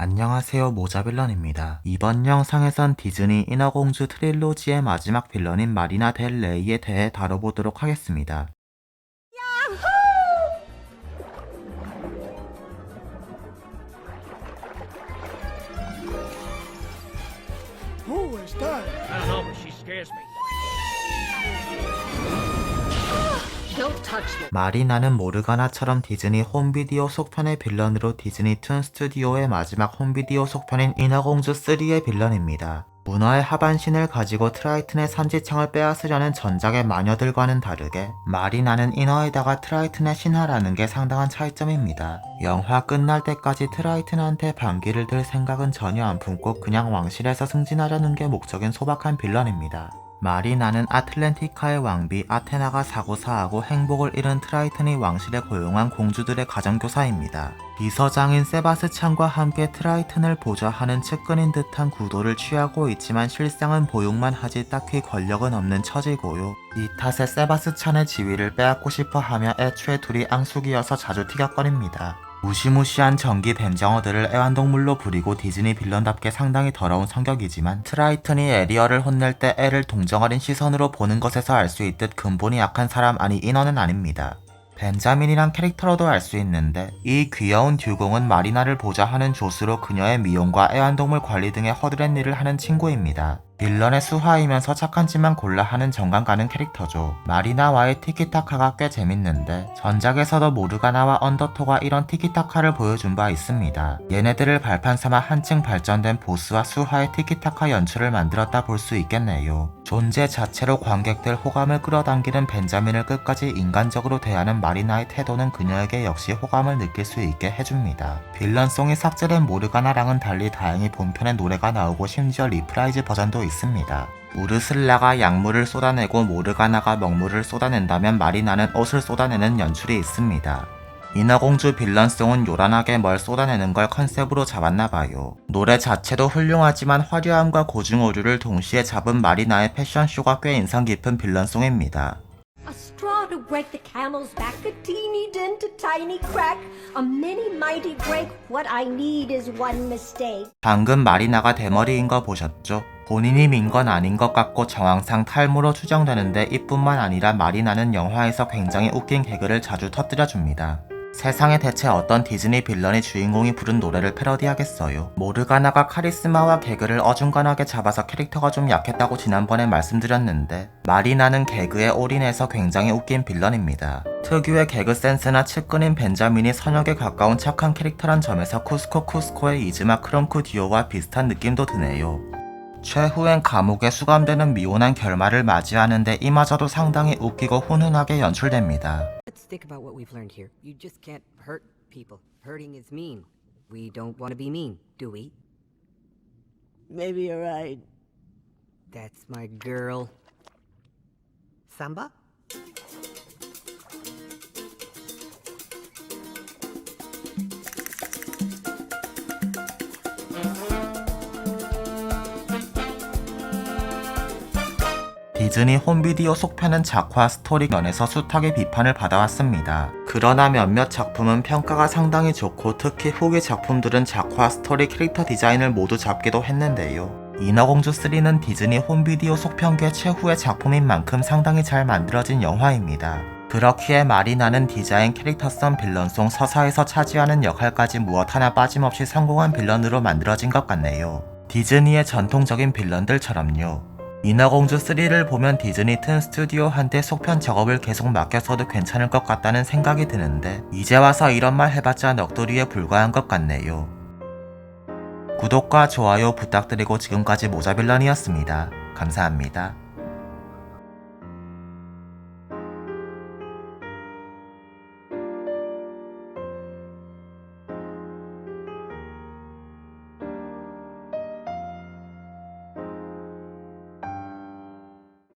안녕하세요 모자빌런입니다. 이번 영상에선 디즈니 인어공주 트릴로지의 마지막 빌런인 마리나 델 레이에 대해 다뤄보도록 하겠습니다. Who is that? I don't know, but she scares me. 마리나는 모르가나처럼 디즈니 홈비디오 속편의 빌런으로 디즈니 툰 스튜디오의 마지막 홈비디오 속편인 인어공주 3의 빌런입니다. 문어의 하반신을 가지고 트라이튼의 산지창을 빼앗으려는 전작의 마녀들과는 다르게 마리나는 인어에다가 트라이튼의 신하라는 게 상당한 차이점입니다. 영화 끝날 때까지 트라이튼한테 반기를 들 생각은 전혀 안 품고 그냥 왕실에서 승진하려는 게 목적인 소박한 빌런입니다. 마리나는 아틀랜티카의 왕비 아테나가 사고사하고 행복을 잃은 트라이튼이 왕실에 고용한 공주들의 가정교사입니다. 비서장인 세바스찬과 함께 트라이튼을 보좌하는 측근인 듯한 구도를 취하고 있지만 실상은 보육만 하지 딱히 권력은 없는 처지고요. 이 탓에 세바스찬의 지위를 빼앗고 싶어 하며 애초에 둘이 앙숙이어서 자주 티격거립니다. 무시무시한 전기 뱀장어들을 애완동물로 부리고 디즈니 빌런답게 상당히 더러운 성격이지만 트라이튼이 에리어를 혼낼 때 애를 동정어린 시선으로 보는 것에서 알 수 있듯 근본이 약한 사람 아니 인어는 아닙니다. 벤자민이란 캐릭터로도 알 수 있는데 이 귀여운 듀공은 마리나를 보좌하는 조수로 그녀의 미용과 애완동물 관리 등의 허드렛 일을 하는 친구입니다. 빌런의 수하이면서 착한 짓만 골라 하는 정감 가는 캐릭터죠. 마리나와의 티키타카가 꽤 재밌는데 전작에서도 모르가나와 언더토가 이런 티키타카를 보여준 바 있습니다. 얘네들을 발판 삼아 한층 발전된 보스와 수하의 티키타카 연출을 만들었다 볼 수 있겠네요. 존재 자체로 관객들 호감을 끌어당기는 벤자민을 끝까지 인간적으로 대하는 마리나의 태도는 그녀에게 역시 호감을 느낄 수 있게 해줍니다. 빌런송이 삭제된 모르가나랑은 달리 다행히 본편에 노래가 나오고 심지어 리프라이즈 버전도 있습니다. 우르슬라가 약물을 쏟아내고 모르가나가 먹물을 쏟아낸다면 마리나는 옷을 쏟아내는 연출이 있습니다. 인어공주 빌런송은 요란하게 뭘 쏟아내는 걸 컨셉으로 잡았나봐요. 노래 자체도 훌륭하지만 화려함과 고증오류를 동시에 잡은 마리나의 패션쇼가 꽤 인상 깊은 빌런송입니다. A straw to break the camel's back, a teeny dent, a tiny crack, a many mighty break. What I need is one mistake. 방금 마리나가 대머리인 거 보셨죠? 본인이 민건 아닌 것 같고 정황상 탈모로 추정되는데 이뿐만 아니라 마리나는 영화에서 굉장히 웃긴 개그를 자주 터뜨려줍니다. 세상에 대체 어떤 디즈니 빌런이 주인공이 부른 노래를 패러디하겠어요. 모르가나가 카리스마와 개그를 어중간하게 잡아서 캐릭터가 좀 약했다고 지난번에 말씀드렸는데 마리나는 개그에 올인해서 굉장히 웃긴 빌런입니다. 특유의 개그 센스나 측근인 벤자민이 선역에 가까운 착한 캐릭터란 점에서 쿠스코 쿠스코의 이즈마 크롱크 듀오와 비슷한 느낌도 드네요. 최후엔 감옥에 수감되는 미온한 결말을 맞이하는데 이마저도 상당히 웃기고 훈훈하게 연출됩니다. Let's think about what we've learned here. You just can't hurt people. Hurting is mean. We don't want to be mean, do we? Maybe you're right. That's my girl. Samba? 디즈니 홈비디오 속편은 작화 스토리 면에서 숱하게 비판을 받아왔습니다. 그러나 몇몇 작품은 평가가 상당히 좋고 특히 후기 작품들은 작화 스토리 캐릭터 디자인을 모두 잡기도 했는데요. 인어공주 3는 디즈니 홈비디오 속편계 최후의 작품인 만큼 상당히 잘 만들어진 영화입니다. 그렇기에 마리나는 디자인 캐릭터성 빌런송 서사에서 차지하는 역할까지 무엇 하나 빠짐없이 성공한 빌런으로 만들어진 것 같네요. 디즈니의 전통적인 빌런들처럼요. 인어공주 3를 보면 디즈니 튼 스튜디오한테 속편 작업을 계속 맡겼어도 괜찮을 것 같다는 생각이 드는데 이제 와서 이런 말 해봤자 넋두리에 불과한 것 같네요. 구독과 좋아요 부탁드리고 지금까지 모자빌런이었습니다. 감사합니다.